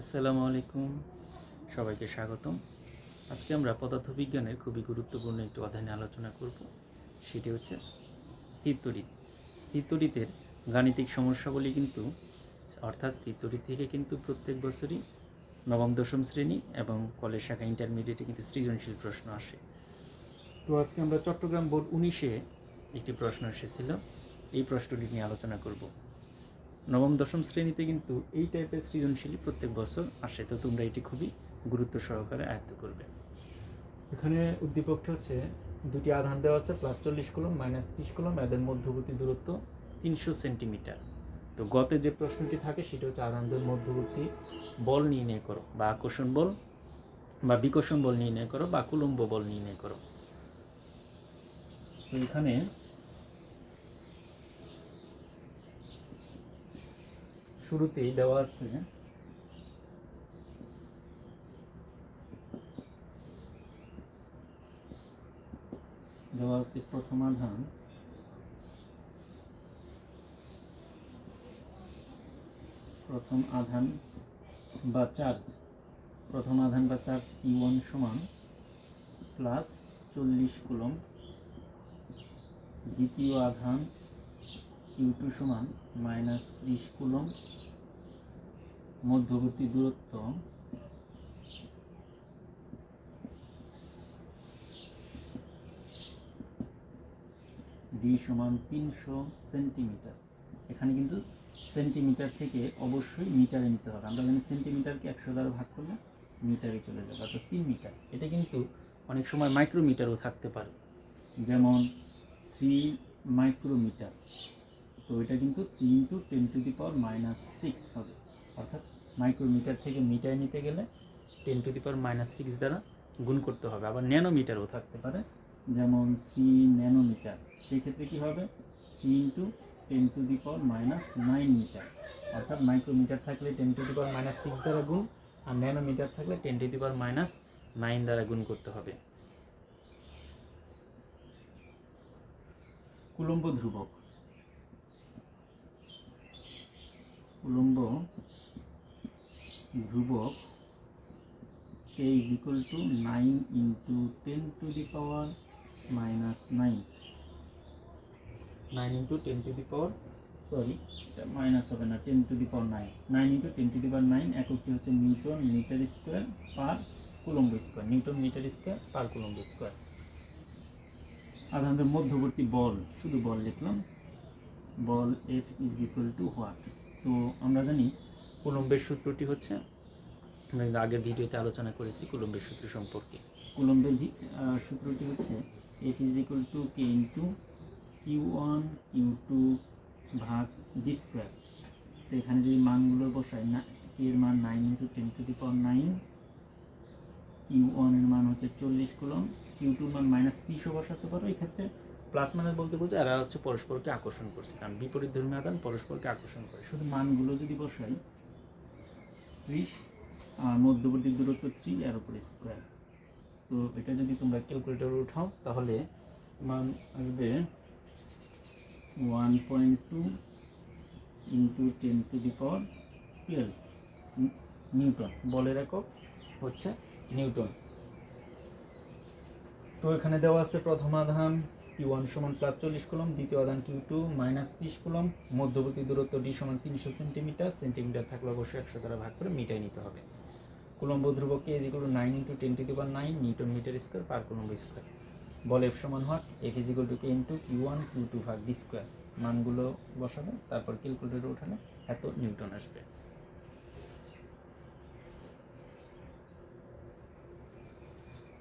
আসসালামু আলাইকুম। সবাইকে স্বাগতম। আজকে আমরা পদার্থবিজ্ঞানের খুবই গুরুত্বপূর্ণ একটি অধ্যায় আলোচনা করব। সেটি হচ্ছে স্থিরতড়িৎ স্থিরতড়িতের গাণিতিক সমস্যাগুলি কিন্তু, অর্থাৎ স্থিরতড়িৎ থেকে কিন্তু প্রত্যেক বছরই নবম, দশম শ্রেণি এবং কলেজ শাখা ইন্টারমিডিয়েটে কিন্তু সৃজনশীল প্রশ্ন আসে। তো আজকে আমরা চট্টগ্রাম বোর্ড উনিশে একটি প্রশ্ন এসেছিল। এই প্রশ্নটি নিয়ে আলোচনা করব। নবম, দশম শ্রেণীতে কিন্তু এই টাইপের সৃজনশীল প্রত্যেক বছর আসে। তো তোমরা এটি খুবই গুরুত্ব সহকারে আয়ত্ত করবে। এখানে উদ্দীপকটা হচ্ছে, দুটি আধান দেওয়া আছে প্লাস চল্লিশ কলম মাইনাস ত্রিশ কলম, এদের মধ্যবর্তী দূরত্ব তিনশো সেন্টিমিটার। তো গতে যে প্রশ্নটি থাকে, সেটা হচ্ছে আধানদের মধ্যবর্তী বল নির্ণয় করো, বা আকর্ষণ বল, বা বিকর্ষণ বল নির্ণয় করো, বা কুলম্ব বল নির্ণয় করো। তো এখানে শুরুতেই দেওয়া আছে। দেওয়া আছে প্রথম আধান। প্রথম আধান বা চার্জ। প্রথম আধান বা চার্জ ই ওয়ান সমান প্লাস চল্লিশ কুলম। দ্বিতীয় আধান কিউ টু সমান মাইনাস ত্রিশ কুলম। মধ্যবর্তী দূরত্ব ডি সমান তিনশো সেন্টিমিটার। এখানে কিন্তু সেন্টিমিটার থেকে অবশ্যই মিটারে নিতে হবে। আমরা জানি সেন্টিমিটারকে একশো দ্বারা ভাগ করলে মিটারে চলে যাবে, অর্থাৎ তিন মিটার। এটা কিন্তু অনেক সময় মাইক্রোমিটারও থাকতে পারে। যেমন থ্রি মাইক্রোমিটার তো এটা কিন্তু three into ten to the power minus six হবে। অর্থাৎ মাইক্রোমিটার থেকে মিটার নিতে গেলে ten to the power minus six দ্বারা গুণ করতে হবে। আবার ন্যানোমিটারও থাকতে পারে, যেমন থ্রি ন্যানোমিটার। সেই ক্ষেত্রে কী হবে? Three into ten to the power minus nine metre অর্থাৎ মাইক্রোমিটার থাকলে ten to the power minus six দ্বারা গুণ, আর ন্যানোমিটার থাকলে ten to the power minus nine দ্বারা গুণ করতে হবে। কুলম্ব ধ্রুবক। উলম্ব ধ্রুবক K is equal to nine into ten to the power minus nine nine into ten to the power sorry এটা মাইনাস হবে না ten to the power nine nine into ten to the power nine এককটি হচ্ছে newton metre square per coulomb square, newton metre square per coulomb square. আধানদের মধ্যবর্তী বল, শুধু বল লিখলাম, বল F is equal to what তো আমরা জানি কুলম্বের সূত্রটি হচ্ছে আমরা কিন্তু আগের ভিডিওতে আলোচনা করেছি কুলম্বের সূত্র সম্পর্কে। কুলম্বের সূত্রটি হচ্ছে F is equal to K into Q one Q two ভাগ ডি স্কোয়ার তো এখানে যদি মানগুলো বসাই না এর মান nine into ten to the power nine Q ওয়ানের মান হচ্ছে চল্লিশ কুলম কিউ টুর মান মাইনাস তিরিশও বসাতে পারো এই ক্ষেত্রে। প্লাস মাইনাস বলতে বোঝো এরা হচ্ছে পরস্পরকে আকর্ষণ করছে কারণ বিপরীত ধর্মীয় আদান পরস্পরকে আকর্ষণ করে। শুধু মানগুলো যদি বসাই ত্রিশ আর মধ্যবর্তী দূরত্ব থ্রি এর উপরে স্কোয়ার তো এটা যদি তোমরা ক্যালকুলেটরে উঠাও, তাহলে মান আসবে one point two into ten to the power twelve newton বলের একক হচ্ছে নিউটন। তো এখানে দেওয়া আছে প্রথম আধান। কিউ ওয়ান সমান প্লাস কুলম, দ্বিতীয় আধান কিউ টু মাইনাস ত্রিশ কুলম, মধ্যবর্তী দূরত্ব ডি সমান তিনশো সেন্টিমিটার সেন্টিমিটার থাকলে অবশ্যই একশো দ্বারা ভাগ করে মিটাই নিতে হবে। কুলম্ব ধ্রুবক K is equal nine into ten to the power nine newton metre square per coulomb square ball F সমান what F is equal to K into Q one Q two ভাগ ডি স্কোয়ার মানগুলো বসাবে তারপর ক্যালকুলেটরে ওঠালে এত Newton আসবে।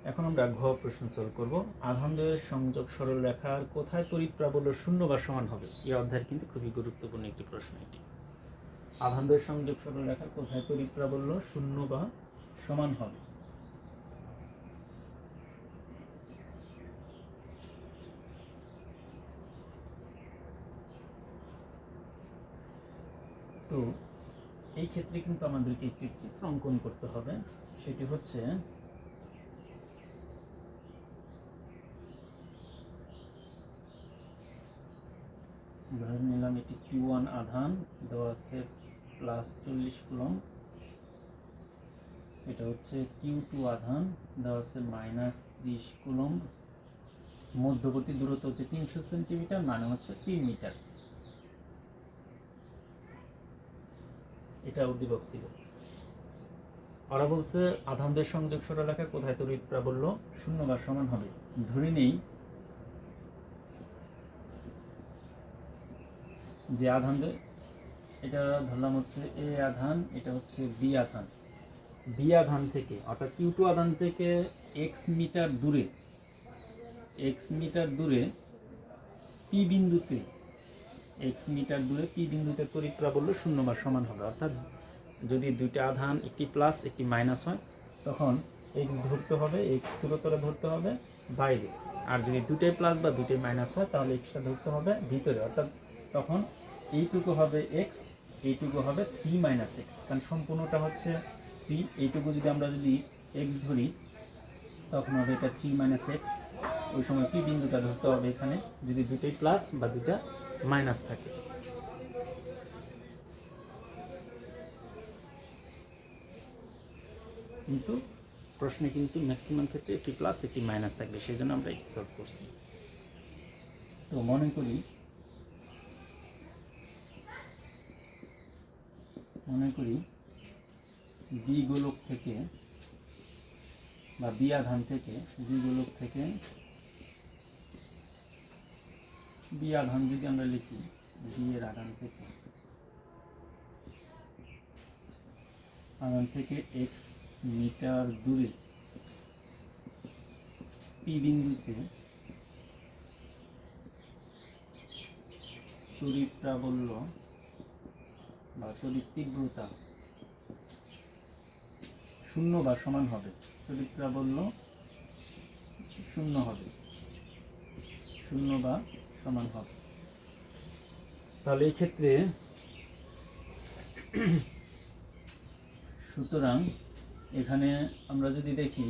এখন আমরা ঘ প্রশ্ন সলভ করব। আধানদ্বয়ের সংযোগ সরল রেখার কোথায় তড়িৎ প্রাবল্য শূন্য বা সমান হবে? এই অধ্যায়ের কিন্তু খুবই গুরুত্বপূর্ণ একটি প্রশ্ন এটি। আধানদ্বয়ের সংযোগ সরল রেখার কোথায় তড়িৎ প্রাবল্য শূন্য বা সমান হবে? তো, এই ক্ষেত্রে কিন্তু আমাদেরকে একটি চিত্র অঙ্কন করতে হবে। সেটি হচ্ছে ধরে নিলাম এটি কিউ ওয়ান আধান, দেওয়া আছে প্লাস চল্লিশ কুলম এটা হচ্ছে কিউ টু আধান, দেওয়া আছে মাইনাস ত্রিশ কুলম্ব। মধ্যবর্তী দূরত্ব হচ্ছে তিনশো সেন্টিমিটার মানে হচ্ছে তিন মিটার। এটা উদ্দীপক ছিল। ওরা বলছে, আধানদের সংযোগ সরলরেখা কোথায় তড়িৎ প্রাবল্য? শূন্য বা সমান হবে। ধরে নেই যে আধানদের এটা ধরলাম হচ্ছে এ আধান, এটা হচ্ছে বি আধান। বি আধান থেকে, অর্থাৎ কিউ টু আধান থেকে এক্স মিটার দূরে, এক্স মিটার দূরে পি বিন্দুতে, এক্স মিটার দূরে পি বিন্দুতে তড়িৎ প্রাবল্য শূন্য বা সমান হবে। অর্থাৎ যদি দুইটা আধান একটি প্লাস, একটি মাইনাস হয়, তখন এক্স ধরতে হবে, এক্স দূরত্বটা ধরতে হবে, বাইরে। আর যদি দুটাই প্লাস বা দুটাই মাইনাস হয়, তাহলে এক্সটা ধরতে হবে ভিতরে। অর্থাৎ তখন এইটুকু হবে এক্স এইটুকু হবে থ্রি মাইনাস এক্স কারণ সম্পূর্ণটা হচ্ছে থ্রি এইটুকু যদি আমরা যদি এক্স ধরি, তখন হবে এটা থ্রি মাইনাস এক্স ওই সময় পি বিন্দুটা ধরতে হবে এখানে? যদি দুটোই প্লাস বা দুটা মাইনাস থাকে। কিন্তু প্রশ্নে কিন্তু ম্যাক্সিমাম ক্ষেত্রে একটি প্লাস একটি মাইনাস থাকবে, সেই জন্য আমরা এটি সলভ করছি। তো মনে করি মনে করি গোলক থেকে বা বি আধান থেকে বি গোলক থেকে বি আধান যদি আমরা লিখি বি এর আধান থেকে আধান থেকে এক্স মিটার দূরে পি বিন্দুতে তড়িৎ প্রাবল্য বা তড়িৎ তীব্রতা শূন্য বা সমান হবে তড়িৎ প্রাবল্য শূন্য হবে, শূন্য বা সমান হবে। তাহলে এই ক্ষেত্রে সুতরাং এখানে আমরা যদি দেখি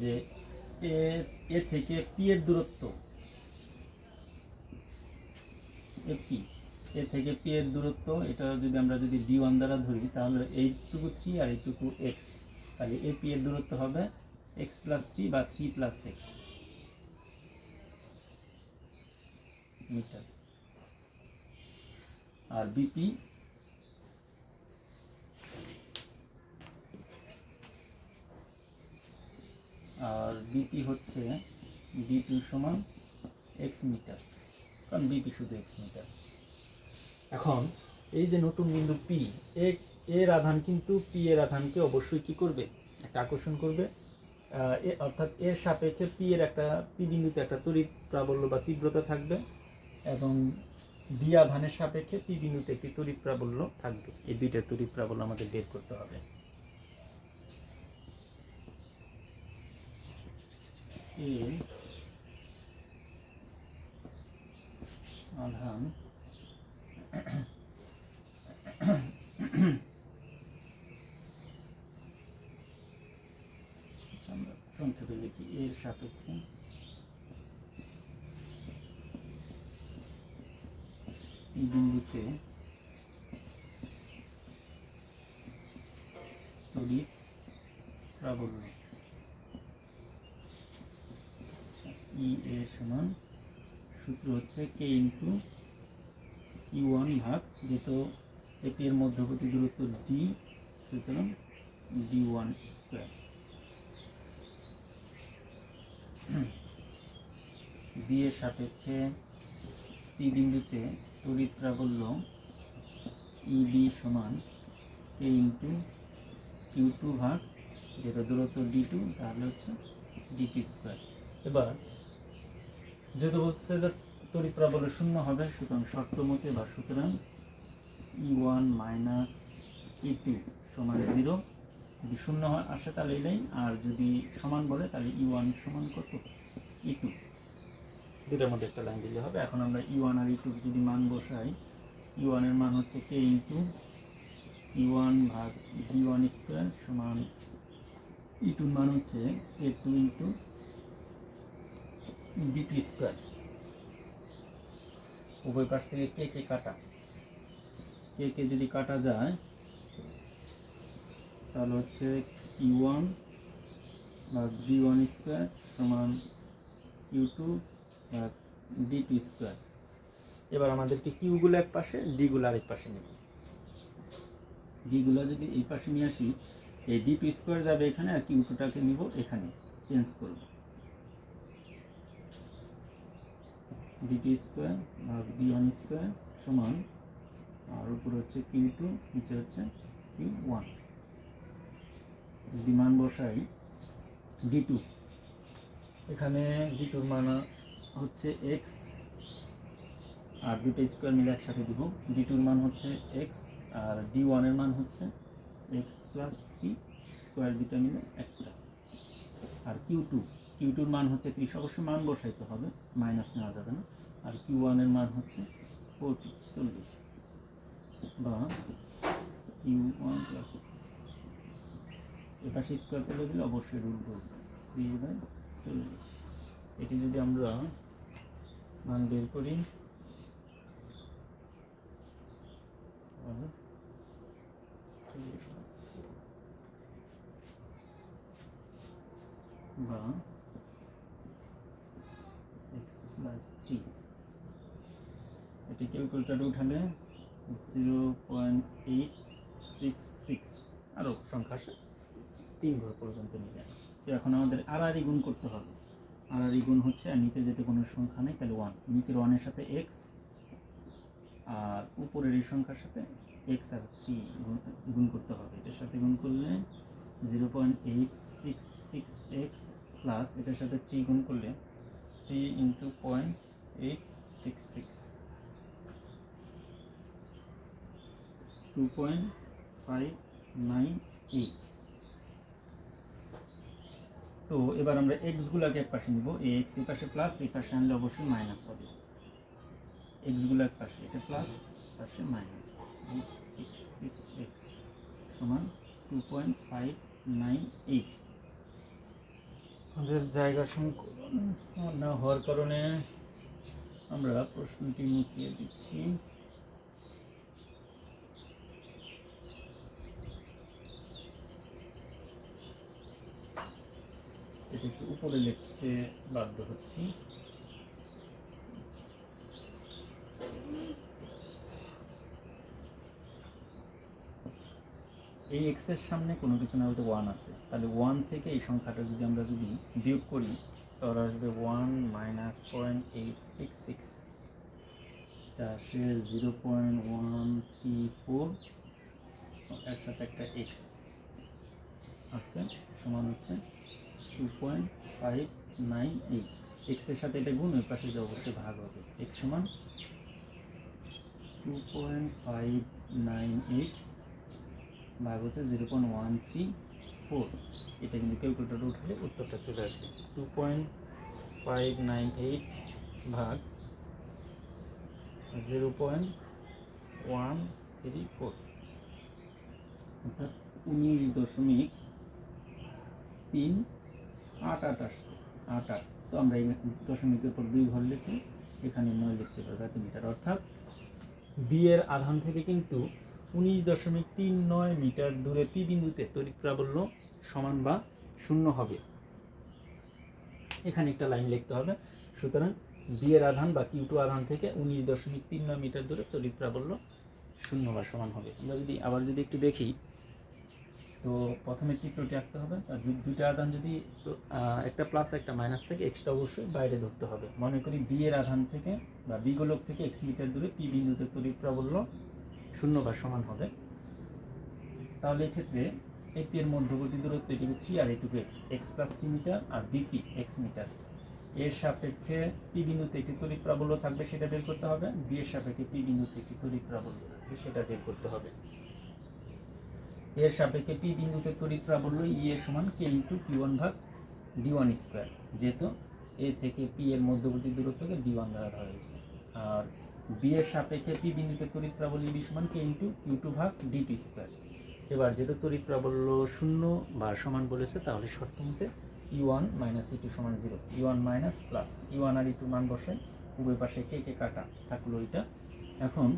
যে এ এ থেকে পি এর দূরত্ব, এ পি এ থেকে পি এর দূরত্ব, এটা যদি আমরা যদি ডি ওয়ান দ্বারা ধরি, তাহলে এইটুকু থ্রি আর এইটুকু এক্স তাহলে এ পি এর দূরত্ব হবে এক্স প্লাস থ্রি বা থ্রি প্লাস এক্স মিটার। আর বিপি আর বিপি হচ্ছে বিপি সমান এক্স মিটার। কারণ বিপি শুধু এক্স মিটার। এখন, এই যে নতুন বিন্দু পি এ এর আধান কিন্তু পি এর আধানকে অবশ্যই কি করবে? একটা আকর্ষণ করবে। অর্থাৎ এর সাপেক্ষে পি এর একটা পি বিন্দুতে একটা তড়িৎ প্রাবল্য বা তীব্রতা থাকবে এবং বি আধানের সাপেক্ষে পি বিন্দুতে একটি তড়িৎ প্রাবল্য থাকবে। এই দুইটা তড়িৎ প্রাবল্য আমাদের বের করতে হবে। আধান সংক্ষেপে লিখি এর সাপেক্ষে। এই বিন্দুতে প্রাবল্য। ই এ সমান সূত্র হচ্ছে কে ইন্টু ইউ ওয়ান ভাগ, যেহেতু এটি এর মধ্যবর্তী দূরত্ব ডি সুতরাং ডি ওয়ান স্কোয়ার এর সাপেক্ষে পি বিন্দুতে তড়িৎ প্রাবল্য ইবি সমান কে ইন্টু কিউ টু ভাগ যেটা দূরত্ব ডি টু তাহলে হচ্ছে ডি টি স্কোয়ার এবার, যেহেতু বলছে যে তড়িৎ প্রাবল্য শূন্য হবে, সুতরাং শর্ত মতে বা সুতরাং E one minus E two সমান জিরো যদি শূন্য হয়, আসে তাহলে এই লাইন, আর যদি সমান বলে, তাহলে ই ওয়ান সমান কত? ই টু দুটার মধ্যে একটা লাইন দিলে হবে। এখন আমরা ই ওয়ান আর ই টু যদি মান বসাই ই ওয়ানের মান হচ্ছে কে ইন্টু ই ওয়ান ভাগ ডি ওয়ান স্কোয়ার সমান ই টুর মান হচ্ছে K two into D two square উভয় পাশ থেকে কে কে কাটা? কে কে যদি কাটা যায় তাহলে হচ্ছে কিউ ওয়ান বা ডি ওয়ান স্কোয়ার সমান কিউ টু বা ডি টু স্কোয়ার এবার আমাদেরকে কিউগুলো এক পাশে ডিগুলো আরেক পাশে নেব। ডিগুলো যদি এই পাশে নিয়ে আসি এই ডি টু স্কোয়ার যাবে এখানে আর কিউ টুটাকে নিব এখানে চেঞ্জ করব। D two square plus D one square সমান, আর উপরে হচ্ছে কিউ টু নিচে হচ্ছে কিউ ওয়ান যদি মান বসাই ডি টু এখানে ডি টুর মান হচ্ছে এক্স আর দুটো স্কোয়ার মিলে একসাথে দিব। ডি টুর মান হচ্ছে এক্স আর ডি ওয়ানের মান হচ্ছে এক্স প্লাস থ্রি স্কোয়ার দুটো মিলে একটা। আর কিউ টু কিউ টুর মান হচ্ছে ত্রিশ অবশ্যই মান বসাইতে হবে মাইনাস নেওয়া যাবে না। আর কিউ ওয়ানের মান হচ্ছে ফোরটি চল্লিশ বা কিউ ওয়ান প্লাস এপাশে স্কোয়ার করে দিলে অবশ্যই রুল করবে ত্রিশ বাই চল্লিশ। এটি যদি আমরা মান বের করি তাহলে বা এক্স প্লাস থ্রি এটি উঠালে zero point eight six six আরও সংখ্যা আসে। তিন ঘর পর্যন্ত নিয়ে তো এখন আমাদের আড়াআড়ি গুণ করতে হবে। আড়াআড়ি গুণ হচ্ছে, আর নিচে যেতে কোনো সংখ্যা নেই, তাহলে ওয়ান নিচের ওয়ানের সাথে এক্স আর উপরের এই সংখ্যার সাথে এক্স আর থ্রি গুণ করতে হবে। এটার সাথে গুণ করলে zero point eight six six X plus এটার সাথে থ্রি গুণ করলে three into point eight six six two point five nine eight তো এবার আমরা এক্সগুলোকে এক পাশে নিব। এই এক্স এই পাশে প্লাস এই পাশে আনলে অবশ্যই মাইনাস হবে। এক্সগুলো এক পাশে, এটা প্লাস পাশে মাইনাস সিক্স সিক্স এক্স সমান two point five nine eight আমাদের জায়গা সংকলন না হওয়ার কারণে আমরা প্রশ্নটি মুছিয়ে দিচ্ছি। এটা একটু উপরে লিখতে বাধ্য হচ্ছি। এই এক্সের সামনে কোনো কিছু না হয়তো ওয়ান আছে। তাহলে ওয়ান থেকে এই সংখ্যাটা যদি আমরা যদি বিয়োগ করি, তাহলে আসবে one minus point eight six six আসে zero point one three four এর সাথে একটা এক্স আছে, সমান হচ্ছে two point five nine eight এক্সের সাথে এটা গুণ, ওই পাশে যে অবশ্যই ভাগ হবে। এক্স সমান two point five nine eight ভাগ হচ্ছে zero point one three four এটা কিন্তু ক্যালকুলেটারে উঠলে উত্তরটা চলে আসবে। Two point five nine eight ভাগ zero point one three four অর্থাৎ উনিশ দশমিক তিন আট আট আসছে, আট আট। তো আমরা এই দশমিকের পর দুই ঘর লিখি, এখানে নয় লিখতে পারব এত মিটার। অর্থাৎ বি এর আধান থেকে কিন্তু উনিশ দশমিক তিন নয় মিটার দূরে পি বিন্দুতে তড়িৎ প্রাবল্য সমান বা শূন্য হবে। এখানে একটা লাইন লিখতে হবে। সুতরাং বি এর আধান বা কিউ টু আধান থেকে উনিশ দশমিক তিন নয় মিটার দূরে তড়িৎ প্রাবল্য শূন্য বা সমান হবে। আমরা যদি আবার যদি একটু দেখি তো প্রথমে চিত্রটি আঁকতে হবে। আর দু- দুইটা আধান যদি একটা প্লাস একটা মাইনাস থেকে এক্সটা অবশ্যই বাইরে ধরতে হবে। মনে করি বি এর আধান থেকে বা বি গোলক থেকে এক্স মিটার দূরে পি বিন্দুতে তড়িৎ প্রাবল্য শূন্য বা সমান হবে। তাহলে এক্ষেত্রে এপি এর মধ্যবর্তী দূরত্ব এটুকু থ্রি আর এটুকু X X plus three metre আর বিপি এক্স মিটার এর সাপেক্ষে পি বিন্দুতে একটি তড়িৎ প্রাবল্য থাকবে, সেটা বের করতে হবে। বি এর সাপেক্ষে পি বিন্দুতে একটি তড়িৎ প্রাবল্য থাকবে, সেটা বের করতে হবে। এর সাপেক্ষে পি বিন্দুতে তড়িৎ প্রাবল্য ই এর সমান কে ইন্টু কিউ ওয়ান ভাগ ডি ওয়ান স্কোয়ার, যেহেতু এ থেকে পি এর মধ্যবর্তী দূরত্বকে ডি ওয়ান দ্বারা ধরা হয়েছে। আর বি এর সাপেক্ষে পি বিন্দুতে তড়িৎ প্রাবল্য বি সমান কে ইন্টু কিউ টু ভাগ ডি টু স্কোয়ার। এবার যেহেতু তড়িৎ প্রাবল্য শূন্য বা সমান বলেছে, তাহলে শর্ত মতে E one minus E two সমান zero. E one minus plus E one আর ই টু মান বসে, উভয় পাশে কে কে কাটা থাকল এটা এখন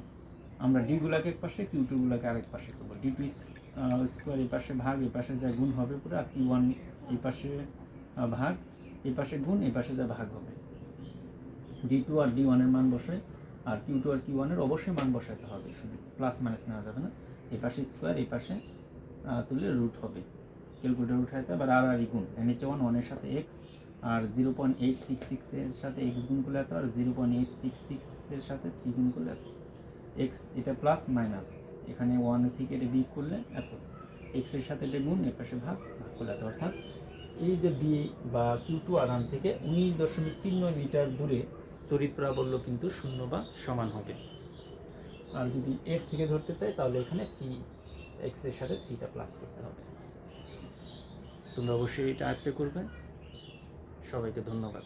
আমরা ডি গুলাকে এক পাশে, কিউ টু গুলাকে আরেক পাশে করব। ডি টু স্কোয়ার এই পাশে ভাগ এই পাশে যা গুণ হবে, পুরো আর কিউ ওয়ান এই পাশে ভাগ, এই পাশে গুণ, এই পাশে যা ভাগ হবে। ডি টু আর ডি ওয়ানের মান বসায় আর কিউ টু আর কিউ ওয়ানের অবশ্যই মান বসাতে হবে, শুধু প্লাস মাইনাস নেওয়া যাবে না। এই পাশে স্কোয়ার এই পাশে তুললে রুট হবে। ক্যালকুলেটার উঠাইতে হবে আর আর গুণ। এন এইচ ওয়ান ওয়ানের সাথে এক্স আর জিরো পয়েন্ট এইট সিক্স সিক্সের সাথে এক্স গুণ করলে এত, আর জিরো পয়েন্ট এইট সিক্স সিক্সের সাথে থ্রি গুণ করলে এত। এক্স এটা প্লাস মাইনাস এখানে ওয়ান থেকে এটা বিয়োগ করলে এত। এক্সের সাথে এটা গুণ, এর পাশে ভাগ ভাগ করলে এত, অর্থাৎ এই যে বি বা কিউ টু আরাম থেকে উনিশ দশমিক তিন নয় মিটার দূরে তড়িৎ প্রাবল্য কিন্তু শূন্য বা সমান হবে। আর যদি এর থেকে ধরতে চাই, তাহলে এখানে থ্রি এক্সের সাথে থ্রিটা প্লাস করতে হবে। তোমরা অবশ্যই এটা আয়ত্তে করবে। সবাইকে ধন্যবাদ।